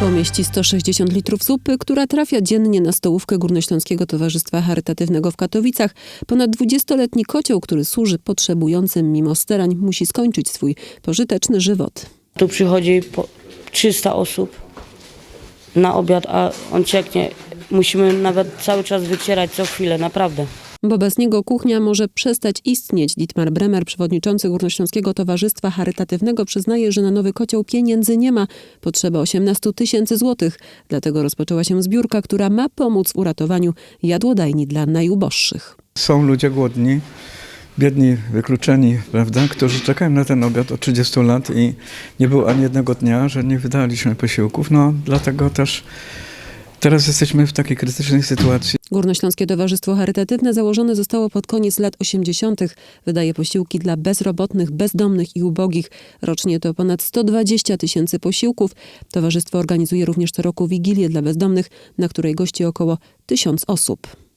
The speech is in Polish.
Pomieści 160 litrów zupy, która trafia dziennie na stołówkę Górnośląskiego Towarzystwa Charytatywnego w Katowicach. Ponad 20-letni kocioł, który służy potrzebującym mimo starań, musi skończyć swój pożyteczny żywot. Tu przychodzi po 300 osób na obiad, a on cieknie. Musimy nawet cały czas wycierać co chwilę, naprawdę. Bo bez niego kuchnia może przestać istnieć. Dietmar Bremer, przewodniczący Górnośląskiego Towarzystwa Charytatywnego, przyznaje, że na nowy kocioł pieniędzy nie ma. Potrzeba 18 tysięcy złotych. Dlatego rozpoczęła się zbiórka, która ma pomóc w uratowaniu jadłodajni dla najuboższych. Są ludzie głodni, biedni, wykluczeni, prawda, którzy czekają na ten obiad od 30 lat i nie było ani jednego dnia, że nie wydaliśmy posiłków. No, dlatego też teraz jesteśmy w takiej krytycznej sytuacji. Górnośląskie Towarzystwo Charytatywne założone zostało pod koniec lat 80. Wydaje posiłki dla bezrobotnych, bezdomnych i ubogich. Rocznie to ponad 120 tysięcy posiłków. Towarzystwo organizuje również co roku Wigilię dla bezdomnych, na której gości około tysiąc osób.